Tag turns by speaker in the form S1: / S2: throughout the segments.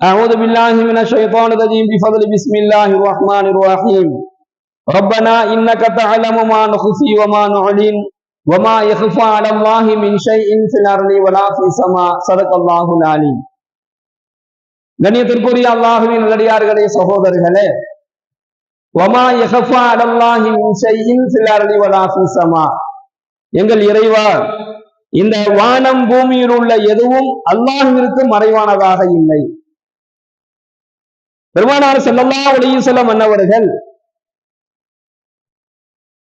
S1: أعوذ بالله من الشيطان الرجيم بفضل بسم الله الرحمن الرحيم ربنا إنك تعلم ما نخفي وما نعلن وما يخفى على الله من شيء في الأرض ولا في السماء صدق الله العليم கண்ணியத்திற்குரிய அல்லாஹுவின் நல்லடியார்களே சகோதரர்களே வமா யஹஃபா அலல்லாஹி மின் ஷைஇன் ஃபில் அர்லி வலா ஃபிஸ் ஸமா எங்கள் இறைவா இந்த வானம் பூமியில் உள்ள எதுவும் அல்லாஹ்விற்கு மறைவானதாக இல்லை பெருமானார் செல்லல்லா அலைஹி செல்ல மன்னவர்கள்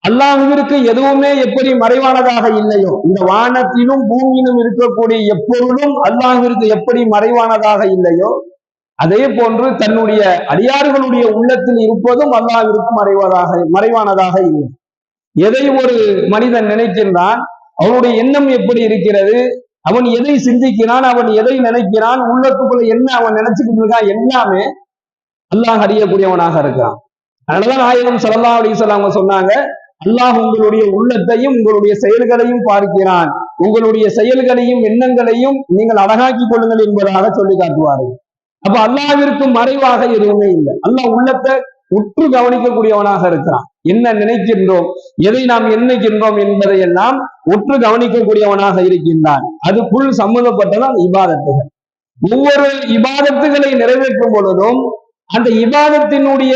S1: அல்லாஹுவிற்கு எதுவுமே எப்படி மறைவானதாக இல்லையோ இந்த வானத்திலும் பூமியிலும் இருக்கக்கூடிய எப்பொருளும் அல்லாஹுவிற்கு எப்படி மறைவானதாக இல்லையோ அதே போன்று தன்னுடைய அடியார்களுடைய உள்ளத்தில் இருப்பதும் அல்லாஹிற்கு மறைவதாக மறைவானதாக இல்லை. எதை ஒரு மனிதன் நினைக்கின்றான் அவனுடைய எண்ணம் எப்படி இருக்கிறது அவன் எதை சிந்திக்கிறான் அவன் எதை நினைக்கிறான் உள்ளத்துக்குள்ள என்ன அவன் நினைச்சுக்கிட்டு இருக்கான் எல்லாமே அல்லாஹ் அறியக்கூடியவனாக இருக்கான். அதனாலதான் நாயகம் சல்லா அப்படின்னு அவங்க சொன்னாங்க அல்லாஹ் உங்களுடைய உள்ளத்தையும் உங்களுடைய செயல்களையும் பார்க்கிறான். உங்களுடைய செயல்களையும் எண்ணங்களையும் நீங்கள் அழகாக்கி கொள்ளுங்கள் என்பதாக சொல்லி காட்டுவார்கள். அப்ப அல்லாவிற்கு மறைவாக எதுவுமே இல்லை. அல்லாஹ் உள்ளத்தை உற்று கவனிக்கக்கூடியவனாக இருக்கிறான். என்ன நினைக்கின்றோம் எதை நாம் எண்ணுகின்றோம் என்பதை எல்லாம் உற்று கவனிக்கக்கூடியவனாக இருக்கின்றான். அதுக்குள் சம்மந்தப்பட்டதான் இபாதத்துகள். ஒவ்வொரு இபாதத்துகளை நிறைவேற்றும் பொழுதும் அந்த இபாதத்தினுடைய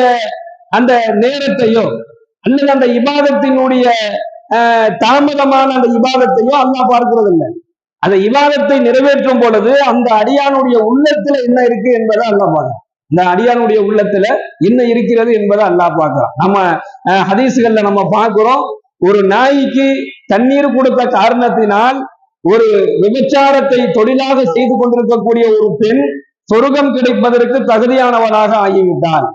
S1: அந்த நேரத்தையோ அல்லது அந்த இபாதத்தினுடைய தாமதமான அந்த இபாதத்தையோ அல்லாஹ் பார்க்கிறது இல்லை அந்த இபாதத்தை நிறைவேற்றும் பொழுது அந்த அடியானுடைய உள்ளத்துல என்ன இருக்கு என்பதை அல்லாஹ் பார்க்கலாம் இந்த அடியானுடைய உள்ளத்துல என்ன இருக்கிறது என்பதை அல்லாஹ் பார்க்கலாம் நம்ம ஹதீசுகள்ல நம்ம பார்க்கிறோம் ஒரு நாய்க்கு தண்ணீர் கொடுத்த காரணத்தினால் ஒரு விபச்சாரத்தை தொழிலாக செய்து கொண்டிருக்கக்கூடிய ஒரு பெண் சொருகம் கிடைப்பதற்கு தகுதியானவனாக ஆகிவிட்டார்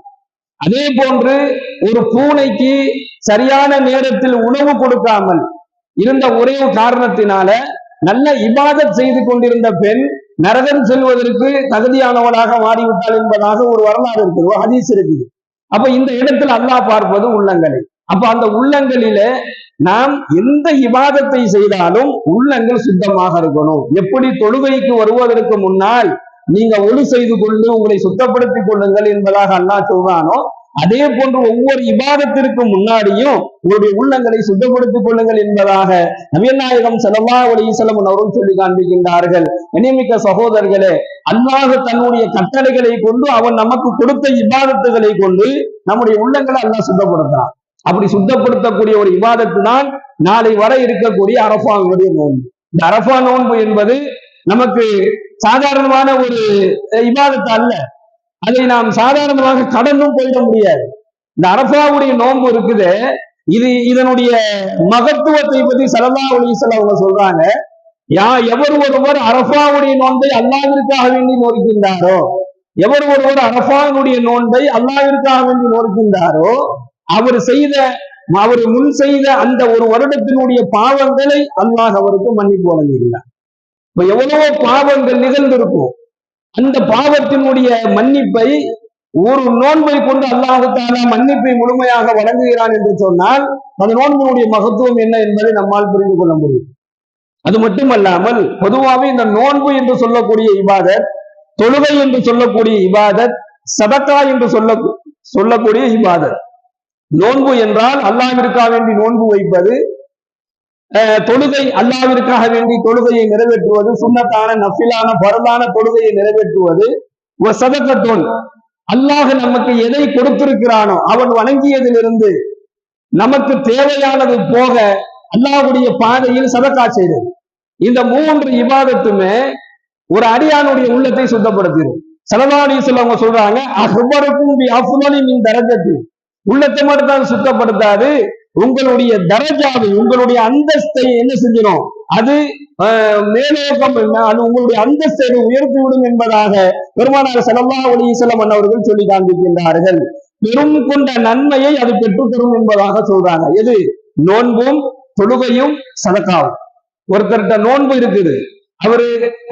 S1: அதே போன்று ஒரு பூனைக்கு சரியான நேரத்தில் உணவு கொடுக்காமல் இருந்த ஒரே காரணத்தினால நல்ல இபாதத் செய்து கொண்டிருந்த பெண் நரகம் செல்வதற்கு தகுதியானவளாக மாறிவிட்டாள் என்பதாக ஒரு வரலாறு இருக்குது ஒரு ஹதீஸ் இருக்குது அப்ப இந்த இடத்தில் அல்லாஹ் பார்ப்பது உள்ளங்களை. அப்ப அந்த உள்ளங்களில நாம் எந்த இபாதத்தை செய்தாலும் உள்ளங்கள் சுத்தமாக இருக்கணும். எப்படி தொழுகைக்கு வருவதற்கு முன்னால் நீங்க ஒழு செய்து கொண்டு உங்களை சுத்தப்படுத்திக் கொள்ளுங்கள் என்பதாக அண்ணா சொல்றானோ அதே போன்று ஒவ்வொரு இபாதத்திற்கு முன்னாடியும் உங்களுடைய உள்ளங்களை சுத்தப்படுத்திக் கொள்ளுங்கள் என்பதாக நவீநாயகம் செலவா ஒளிசலம் அவரும் சொல்லி காண்பிக்கின்றார்கள். இனிமிக்க சகோதரர்களே அல்லாஹ் தன்னுடைய கட்டளைகளை கொண்டு அவன் நமக்கு கொடுத்த இபாதத்துகளை கொண்டு நம்முடைய உள்ளங்களை அல்லாஹ் சுத்தப்படுத்துறான். அப்படி சுத்தப்படுத்தக்கூடிய ஒரு இபாதத்து தான் நாளை வர இருக்கக்கூடிய அரபாங்களுடைய நோன்பு. இந்த அரபா நோன்பு என்பது நமக்கு சாதாரணமான ஒரு இபாதத்தை அல்ல. அதை நாம் சாதாரணமாக கடந்தும் போயிட முடியாது. இந்த அரபாவுடைய நோன்பு இருக்குது. இது இதனுடைய மகத்துவத்தை பத்தி சலல்லா ஒளிசல் அவங்க சொல்றாங்க. யா எவர் ஒருவர் அரபாவுடைய நோன்பை அல்லாவிற்காக வேண்டி நோக்கின்றாரோ எவர் ஒருவர் அரபாவுடைய நோன்பை அல்லாவிற்காக வேண்டி நோக்கின்றாரோ அவர் செய்த அவர் முன் செய்த அந்த ஒரு வருடத்தினுடைய பாவங்களை அல்லாஹ் அவருக்கு மன்னிப்பு வழங்குகிறார் எவ்வளவோ பாவங்கள் நிகழ்ந்திருக்கும் அந்த பாவத்தினுடைய மன்னிப்பை ஒரு நோன்பை கொண்டு அல்லாஹுத்தான மன்னிப்பை முழுமையாக வழங்குகிறான் என்று சொன்னால் அந்த நோன்பினுடைய மகத்துவம் என்ன என்பதை நம்மால் புரிந்து கொள்ள முடியும். அது மட்டுமல்லாமல் பொதுவாகவே இந்த நோன்பு என்று சொல்லக்கூடிய இபாதத் தொழுகை என்று சொல்லக்கூடிய இபாதத் சதக்கா என்று சொல்ல சொல்லக்கூடிய இபாதத். நோன்பு என்றால் அல்லாவிற்காக வேண்டி நோன்பு வைப்பது தொழுகை அல்லாவிற்காக வேண்டி தொழுகையை நிறைவேற்றுவது சுண்ணத்தான நஃபிலான பரதான தொழுகையை நிறைவேற்றுவது. சதக்கத்தோன் அல்லாஹ் நமக்கு எதை கொடுத்திருக்கிறானோ அவன் வணங்கியதிலிருந்து நமக்கு தேவையானது போக அல்லாஹுடைய பாதையில் சதக்கா செய்தது. இந்த மூன்று இபாதத்துமே ஒரு அடியானுடைய உள்ளத்தை சுத்தப்படுத்திடும் சலவாடி சொல்லவங்க சொல்றாங்க அஃபுலின் தரஜத்து. உள்ளத்தை மட்டும் தான் சுத்தப்படுத்தாது உங்களுடைய தரஜாவை உங்களுடைய அந்தஸ்தை என்ன செஞ்சிடும் அது மேலோக்கம் அது உங்களுடைய அந்தஸ்தை உயர்த்தி விடும் என்பதாக பெருமானார் செலவா ஒளி செல்லம் அவர்கள் சொல்லி காண்பிக்கின்றார்கள். பெரும் கொண்ட நன்மையை அது பெற்றுத்தரும் என்பதாக சொல்றாங்க. எது? நோன்பும் தொழுகையும் சதக்காவும். ஒருத்தர்கிட்ட நோன்பு இருக்குது. அவரு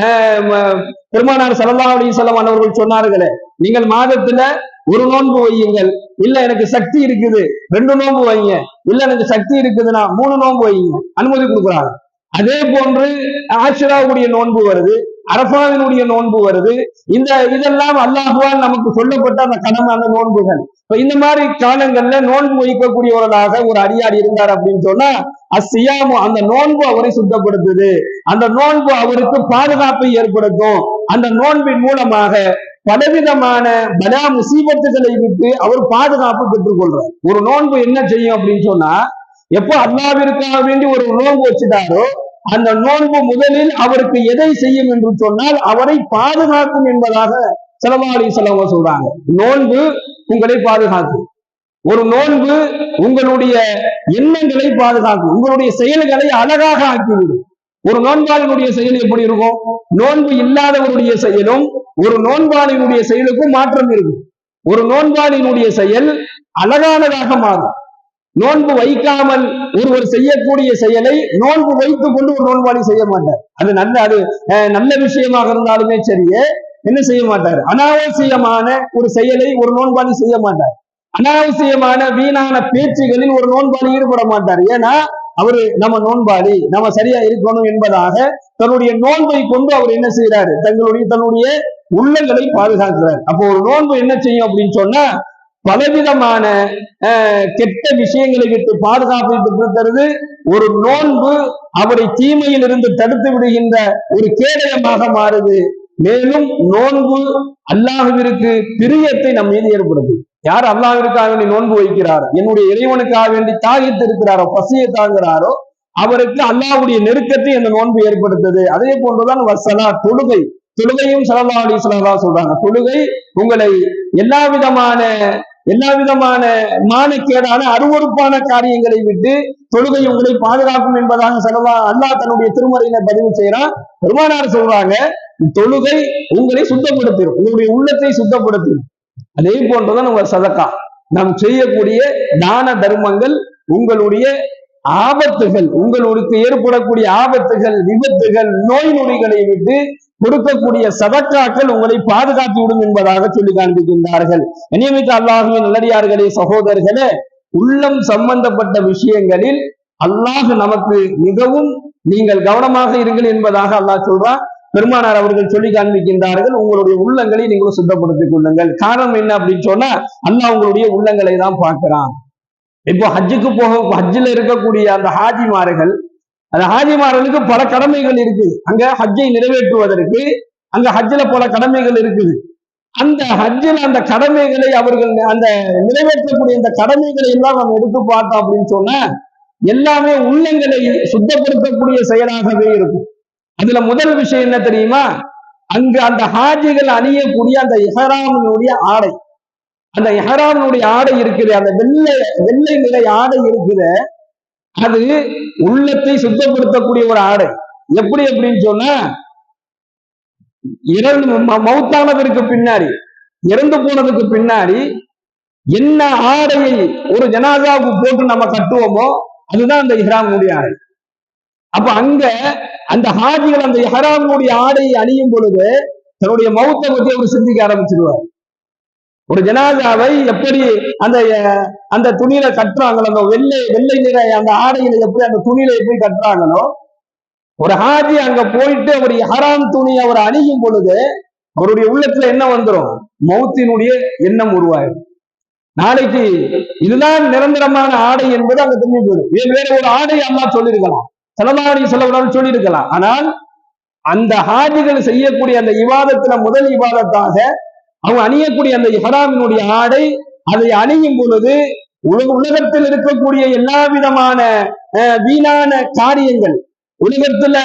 S1: ஆஹ், பெருமானார் சல்லல்லாஹு அலைஹி வஸல்லம் அவர்கள் சொன்னார்களே நீங்கள் மாதத்துல ஒரு நோன்பு வையுங்கள். இல்ல எனக்கு சக்தி இருக்குது. ரெண்டு நோன்பு வைங்க. இல்ல எனக்கு சக்தி இருக்குதுன்னா மூணு நோன்பு வைங்க. அனுமதி கொடுக்குறாங்க. அதே போன்று ஆஷிராவுடைய நோன்பு வருது. அரபாவினுடைய நோன்பு வருது. இந்த இதெல்லாம் அல்லாஹுவால் நமக்கு சொல்லப்பட்ட அந்த கடமை அந்த நோன்புகள். இப்ப இந்த மாதிரி காலங்கள்ல நோன்பு வைக்கக்கூடியவர்களாக ஒரு அடியார் இருந்தார் அப்படின்னு சொன்னா அசியாமு அந்த நோன்பு அவரை சுத்தப்படுத்துது. அந்த நோன்பு அவருக்கு பாதுகாப்பை ஏற்படுத்தும். அந்த நோன்பின் மூலமாக பலவிதமான பலா முசீபத்துகளை விட்டு அவர் பாதுகாப்பு பெற்றுக் கொள்றார். ஒரு நோன்பு என்ன செய்யும் அப்படின்னு சொன்னா எப்போ அல்லாவிற்காக வேண்டி ஒரு நோன்பு வச்சுட்டாரோ அந்த நோன்பு முதலில் அவருக்கு எதை செய்யும் என்று சொன்னால் அவரை பாதுகாக்கும் என்பதாக செலவாளி செலவ சொல்றாங்க. நோன்பு உங்களை பாதுகாக்கும். ஒரு நோன்பு உங்களுடைய எண்ணங்களை பாதுகாக்கும். உங்களுடைய செயல்களை அழகாக ஆக்கிவிடும். ஒரு நோன்பாளினுடைய செயல் எப்படி இருக்கும்? நோன்பு இல்லாதவருடைய செயலும் ஒரு நோன்பாளினுடைய செயலுக்கும் மாற்றம் இருக்கும். ஒரு நோன்பாளினுடைய செயல் அழகானதாக மாறும். நோன்பு வைக்காமல் ஒருவர் செய்யக்கூடிய செயலை நோன்பு வைத்துக் கொண்டு ஒரு நோன்பாளி செய்ய மாட்டார். அது நல்ல அது அஹ், நல்ல விஷயமாக இருந்தாலுமே சரியே என்ன செய்ய மாட்டார்? அனாவசியமான ஒரு செயலை ஒரு நோன்பாளி செய்ய மாட்டார். அனாவசியமான வீணான பேச்சுகளில் ஒரு நோன்பாளி ஈடுபட மாட்டார். ஏன்னா அவரு நம்ம நோன்பாளி நம்ம சரியா இருக்கணும் என்பதாக தன்னுடைய நோன்பை கொண்டு அவர் என்ன செய்யறாரு தங்களுடைய தன்னுடைய உள்ளங்களை பாதுகாக்கிறார். அப்போ ஒரு நோன்பு என்ன செய்யும் அப்படின்னு சொன்னா பலவிதமான அஹ், கெட்ட விஷயங்களை விட்டு பாதுகாப்பை பெற்று தருது ஒரு நோன்பு அவரை தீமையில் இருந்து தடுத்து விடுகின்ற ஒரு கேடயமாக மாறுது. மேலும் நோன்பு அல்லாஹுவிற்கு பிரியத்தை நம் மீது ஏற்படுது யார் அல்லாவிற்காக வேண்டி நோன்பு வைக்கிறார் என்னுடைய இறைவனுக்காக வேண்டி தாகித்து இருக்கிறாரோ பசியை தாங்குறாரோ அவருக்கு அல்லாவுடைய நெருக்கத்தை அந்த நோன்பு ஏற்படுத்தது. அதே போன்றுதான் வசனா தொழுகை. தொழுகையும் சலல்லா அலி சொல்றாங்க. தொழுகை உங்களை எல்லா விதமான எல்லா விதமான மானக்கேடான அருவருப்பான காரியங்களை விட்டு தொழுகை உங்களை பாதுகாக்கும் என்பதாக சல்லா அல்லாஹ் தன்னுடைய திருமறையில பதிவு செய்யறான் பெருமானார் சொல்றாங்க தொழுகை உங்களை சுத்தப்படுத்திடும் உங்களுடைய உள்ளத்தை சுத்தப்படுத்திடும் அதே போன்றதான் உங்க சதக்கா. நாம் செய்யக்கூடிய தான தர்மங்கள் உங்களுடைய ஆபத்துகள் உங்களுக்கு ஏற்படக்கூடிய ஆபத்துகள் விபத்துகள் நோய் நொடிகளை விட்டு கொடுக்கக்கூடிய சதக்காக்கள் உங்களை பாதுகாத்து விடும் என்பதாக சொல்லி காண்பிக்கின்றார்கள். நியமித்த அல்லாஹுவின் நல்லடியார்களே சகோதரர்களே உள்ளம் சம்பந்தப்பட்ட விஷயங்களில் அல்லாஹ் நமக்கு மிகவும் நீங்கள் கவனமாக இருங்கள் என்பதாக அல்லாஹ் சொல்றான். பெருமானார் அவர்கள் சொல்லி காண்பிக்கின்றார்கள் உங்களுடைய உள்ளங்களை நீங்களும் சுத்தப்படுத்திக் கொள்ளுங்கள். காரணம் என்ன அப்படின்னு சொன்னா அல்லாஹ் உங்களுடைய உள்ளங்களை தான் பார்க்கிறான். இப்போ ஹஜ்ஜுக்கு போக ஹஜ்ஜில் இருக்கக்கூடிய அந்த ஹாஜிமார்கள் அந்த ஹாஜிமார்களுக்கு பல கடமைகள் இருக்கு அங்க ஹஜ்ஜை நிறைவேற்றுவதற்கு அங்க ஹஜ்ஜில் பல கடமைகள் இருக்குது. அந்த ஹஜ்ஜில் அந்த கடமைகளை அவர்கள் அந்த நிறைவேற்றக்கூடிய அந்த கடமைகளை எல்லாம் நம்ம எடுத்து பார்த்தோம் அப்படின்னு சொன்னா எல்லாமே உள்ளங்களை சுத்தப்படுத்தக்கூடிய செயலாகவே இருக்கும். அதுல முதல் விஷயம் என்ன தெரியுமா? அங்கு அந்த ஹாஜிகள் அணியக்கூடிய அந்த இஹராமினுடைய ஆடை. அந்த இஹராமினுடைய ஆடை இருக்குது அந்த வெள்ளை வெள்ளை நிலை ஆடை இருக்குது. அது உள்ளத்தை சுத்தப்படுத்தக்கூடிய ஒரு ஆடை. எப்படி அப்படின்னு சொன்னா இறந்து மௌத்தானதற்கு பின்னாடி இறந்து போனதுக்கு பின்னாடி என்ன ஆடையை ஒரு ஜனாதாவுக்கு போட்டு நம்ம கட்டுவோமோ அதுதான் அந்த இஹ்ராமுடைய ஆடை. அப்ப அங்க அந்த ஹாஜிகள் அந்த இஹ்ராமுடைய ஆடையை அணியும் பொழுது தன்னுடைய மௌத்தை பத்தி அவர் சிந்திக்க ஆரம்பிச்சிருவார். ஒரு ஜனாதாவை எப்படி அந்த அந்த துணியில கட்டுறாங்களோ அந்த வெள்ளை வெள்ளை நிற அந்த ஆடையில எப்படி அந்த துணியில எப்படி கட்டுறாங்களோ ஒரு ஹாஜி அங்க போயிட்டு அவர் ஹராம் துணி அவர் அணியும் பொழுது அவருடைய உள்ளத்துல என்ன வந்துரும்? மௌத்தினுடைய எண்ணம் உருவாயிடும் நாளைக்கு இதுதான் நிரந்தரமான ஆடை என்பது அங்க திரும்பி போயிடும் வேறு வேற ஒரு ஆடை அம்மா சொல்லியிருக்கலாம். செலவாடி செலவிடாமல் சொல்லியிருக்கலாம். ஆனால் அந்த ஹாஜிகள் செய்யக்கூடிய அந்த இவாதத்துல முதல் இவாதத்தாக அவங்க அணியக்கூடிய அந்த இஹராமினுடைய ஆடை அதை அணியும் பொழுது உலக உலகத்தில் இருக்கக்கூடிய எல்லா விதமான அஹ், வீணான காரியங்கள் உலகத்துல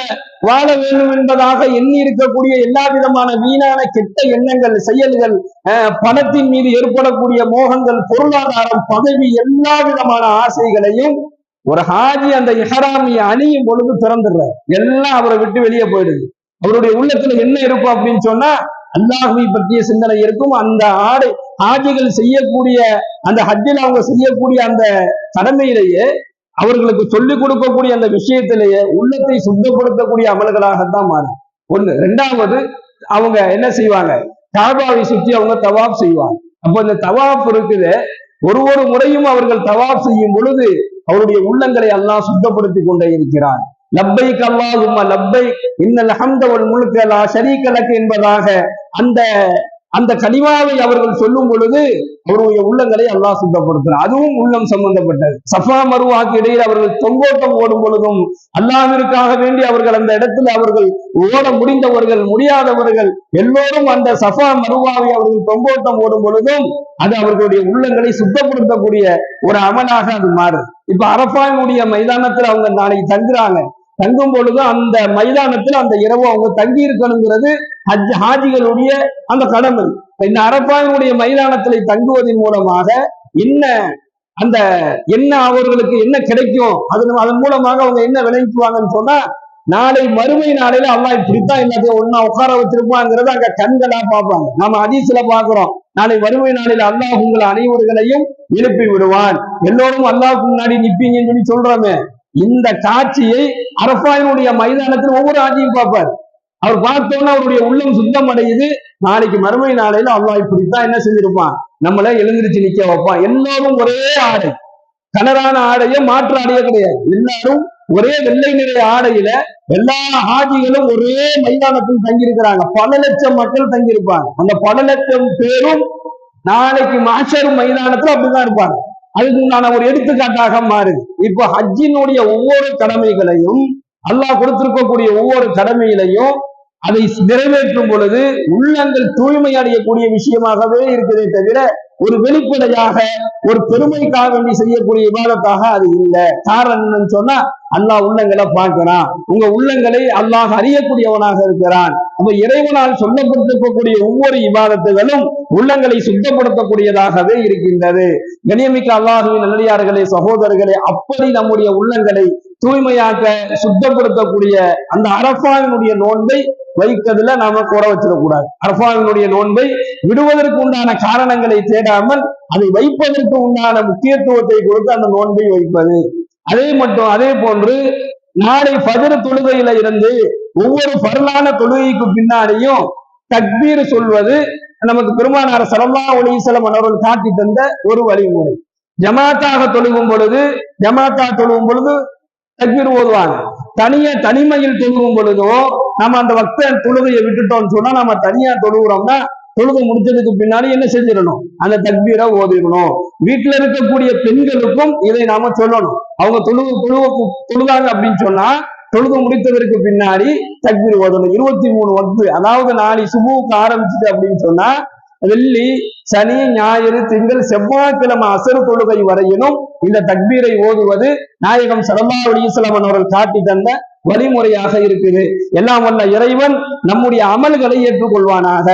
S1: வாழ வேண்டும் என்பதாக எண்ணி இருக்கக்கூடிய எல்லா விதமான வீணான கெட்ட எண்ணங்கள் செயல்கள் அஹ், பணத்தின் மீது ஏற்படக்கூடிய மோகங்கள் பொருளாதாரம் பதவி எல்லா விதமான ஆசைகளையும் ஒரு ஹாஜி அந்த இஹராமிய அணியும் பொழுது திறந்துடுறார். எல்லாம் அவரை விட்டு வெளியே போயிடுது. அவருடைய உள்ளத்துல என்ன இருக்கும் அப்படின்னு சொன்னா அல்லாஹுவை பற்றிய சிந்தனை இருக்கும். அந்த ஆடை ஹாஜிகள் செய்யக்கூடிய அந்த ஹஜ்ஜில் அவங்க செய்யக்கூடிய அந்த கடமையிலேயே அவர்களுக்கு சொல்லிக் கொடுக்கக்கூடிய அந்த விஷயத்திலேயே உள்ளத்தை சுத்தப்படுத்தக்கூடிய அமல்களாகத்தான் மாறும். ஒண்ணு. ரெண்டாவது அவங்க என்ன செய்வாங்க? காபாவை சுற்றி அவங்க தவாப் செய்வாங்க. அப்போ இந்த தவாப் இருக்குது. ஒரு ஒரு முறையும் அவர்கள் தவாப் செய்யும் பொழுது அவருடைய உள்ளங்களை அல்லாஹ் சுத்தப்படுத்தி கொண்டே இருக்கிறான். லப்பைக் அல்லாஹும்ம லப்பை இன்னல் ஹம்த வல் முழுக்க லா என்பதாக அந்த அந்த கனிமாவை அவர்கள் சொல்லும் பொழுது அவருடைய உள்ளங்களை அல்லாஹ் சுத்தப்படுத்துறார் அதுவும் உள்ளம் சம்பந்தப்பட்டது. சஃபா மருவாக்கு இடையில் அவர்கள் தொங்கோட்டம் ஓடும் பொழுதும் அல்லாஹிற்காக வேண்டி அவர்கள் அந்த இடத்துல அவர்கள் ஓட முடிந்தவர்கள் முடியாதவர்கள் எல்லோரும் அந்த சஃபா மருவாவை அவர்கள் தொங்கோட்டம் ஓடும் பொழுதும் அது அவர்களுடைய உள்ளங்களை சுத்தப்படுத்தக்கூடிய ஒரு அமலாக அது மாறும். இப்ப அரபானுடைய மைதானத்துல அவங்க நாளைக்கு தங்குறாங்க. தங்கும் பொழுது அந்த மைதானத்துல அந்த இரவு அவங்க தங்கி இருக்கணுங்கிறது ஹஜ் ஹாஜிகளுடைய அந்த கடமை. இந்த அரபாயினுடைய மைதானத்துல தங்குவதன் மூலமாக என்ன அந்த என்ன அவர்களுக்கு என்ன கிடைக்கும்? அதன் அதன் மூலமாக அவங்க என்ன விளைவிக்குவாங்கன்னு சொன்னா நாளை மறுமை நாளையில அல்லாஹ் இப்படித்தான் எல்லாத்தையும் ஒன்னா உட்கார வச்சிருப்பாங்கிறத அங்க கண்களா பார்ப்பாங்க. நம்ம அதிசல பாக்குறோம் நாளை வறுமை நாளில் அல்லாஹ் உங்கள் அனைவர்களையும் எழுப்பி விடுவான். எல்லோரும் அல்லாஹ் முன்னாடி நிப்பீங்கன்னு சொல்லி சொல்றோமே. இந்த காட்சியை அரபாயினுடைய மைதானத்தில் ஒவ்வொரு ஆட்சியும் பார்ப்பார். அவர் பார்த்தோன்னா அவருடைய உள்ளம் சுத்தம் அடையுது. நாளைக்கு மறுமை நாளையில அல்லாஹ் இப்படித்தான் என்ன செஞ்சிருப்பான்? நம்மள எழுந்திருச்சு நிக்க வைப்பான். எல்லாரும் ஒரே ஆடை. கலரான ஆடையே மாற்று ஆடையே கிடையாது. எல்லாரும் ஒரே வெள்ளை நிற ஆடையில எல்லா ஹாஜிகளும் ஒரே மைதானத்தில் தங்கியிருக்கிறாங்க. பல லட்சம் மக்கள் தங்கியிருப்பாங்க. அந்த பல லட்சம் பேரும் நாளைக்கு மாஷரும் மைதானத்துல அப்படிதான் இருப்பாங்க. அதுக்கு உண்டான ஒரு எடுத்துக்காட்டாக மாறுது இப்போ ஹஜ்ஜினுடைய ஒவ்வொரு கடமைகளையும் அல்லாஹ் கொடுத்திருக்கக்கூடிய ஒவ்வொரு கடமையிலையும் அதை நிறைவேற்றும் பொழுது உள்ளங்கள் தூய்மை அடையக்கூடிய விஷயமாகவே இருக்குதே தவிர ஒரு வெளிப்படையாக ஒரு பெருமைக்காக வேண்டி செய்யக்கூடிய விவாதத்தாக அது இல்லை. காரணம் என்னன்னு சொன்னா அல்லாஹ் உள்ளங்களை பார்க்கிறான். உங்க உள்ளங்களை அல்லாஹ் அறியக்கூடியவனாக இருக்கிறான். அப்ப இறைவனால் சொல்லப்பட்டிருக்கக்கூடிய ஒவ்வொரு விவாதத்துகளும் உள்ளங்களை சுத்தப்படுத்தக்கூடியதாகவே இருக்கின்றது. கணியமிக்க அல்லாஹுவின் நல்லடியார்களே சகோதரர்களே அப்படி நம்முடைய உள்ளங்களை தூய்மையாக்க சுத்தப்படுத்தக்கூடிய அந்த அரபாவினுடைய நோன்பை வைத்ததுல நாம குறை வச்சிடக்கூடாது அரபாவினுடைய நோன்பை விடுவதற்கு உண்டான காரணங்களை தேடாமல் அதை வைப்பதற்கு உண்டான முக்கியத்துவத்தை கொடுத்து அந்த நோன்பை வைப்பது. அதே மட்டும் அதே போன்று நாளை பதிர தொழுகையில இருந்து ஒவ்வொரு பரலான தொழுகைக்கு பின்னாடியும் தக்பீர் சொல்வது நமக்கு பெருமானார் சரல்லா ஒளிசலம் அவர்கள் காட்டி தந்த ஒரு வழிமுறை. ஜமாத்தாக தொழுகும் பொழுது ஜமாத்தா தொழுகும் பொழுது தக்பீர் ஓதுவாங்க. தனியா தனிமையில் தொழுகும் பொழுதோ நம்ம அந்த பக்த தொழுகையை விட்டுட்டோம்னு சொன்னா நம்ம தனியா தொழுகிறோம்னா தொழுகை முடிச்சதுக்கு பின்னாடி என்ன செஞ்சிடணும்? அந்த தக்பீரை ஓதிடணும். வீட்டுல இருக்கக்கூடிய பெண்களுக்கும் இதை நாம சொல்லணும். அவங்க தொழுகு தொழுவ தொழுதாங்க அப்படின்னு சொன்னா தொழுது முடித்ததற்கு பின்னாடி தக்பீர் ஓதணும். இருபத்தி மூணு வகுப்பு அதாவது நாளை சுபுவுக்கு ஆரம்பிச்சுட்டு அப்படின்னு சொன்னா வெள்ளி சனி ஞாயிறு திங்கள் செவ்வாய்க்கிழமை அசர் தொழுகை வரையிலும் இந்த தக்பீரை ஓதுவது நாயகம் சலமா அலிஸ்லாமன் அவர்கள் காட்டி தந்த வழிமுறையாக இருக்குது. எல்லாம் வல்ல இறைவன் நம்முடைய அமல்களை ஏற்றுக்கொள்வானாக.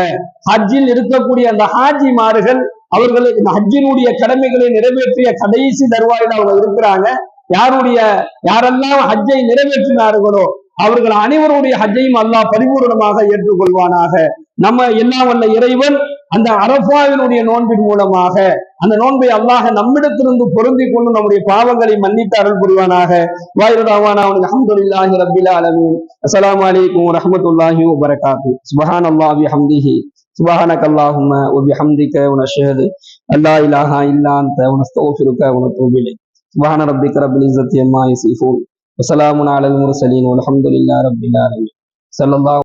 S1: ஹஜ்ஜில் இருக்கக்கூடிய அந்த ஹாஜி மாறுகள் அவர்களுக்கு இந்த ஹஜ்ஜினுடைய கடமைகளை நிறைவேற்றிய கடைசி தருவாயில் அவங்க இருக்கிறாங்க. யாருடைய யாரெல்லாம் ஹஜ்ஜை நிறைவேற்றினார்களோ அவர்கள் அனைவருடைய ஹஜ்ஜையும் அல்லாஹ் பரிபூர்ணமாக ஏற்றுக்கொள்வானாக. நம்ம எல்லாம் வல்ல இறைவன் அந்த அரபாவினுடைய நோன்பின் மூலமாக அந்த நோன்பை அல்லாஹ் நம்மிடத்திலிருந்து பொருந்தி கொண்டு நம்முடைய பாவங்களை மன்னித்து அருள் புரிவானாக வாயுதாவானா அவனுக்கு அஹமதுல்லாஹி ரபில் அலமீன் அஸ்லாம் வலைக்கும் வரமத்துல்லாஹி வபரகாத்து சுபஹான் அல்லாஹி ஹம்திஹி سبحانك اللهم وبحمدك ونشهد ان لا اله الا انت ونستغفرك ونتوب اليك سبحان ربك رب العزه عما يصفون وسلام على المرسلين والحمد لله رب العالمين صلى الله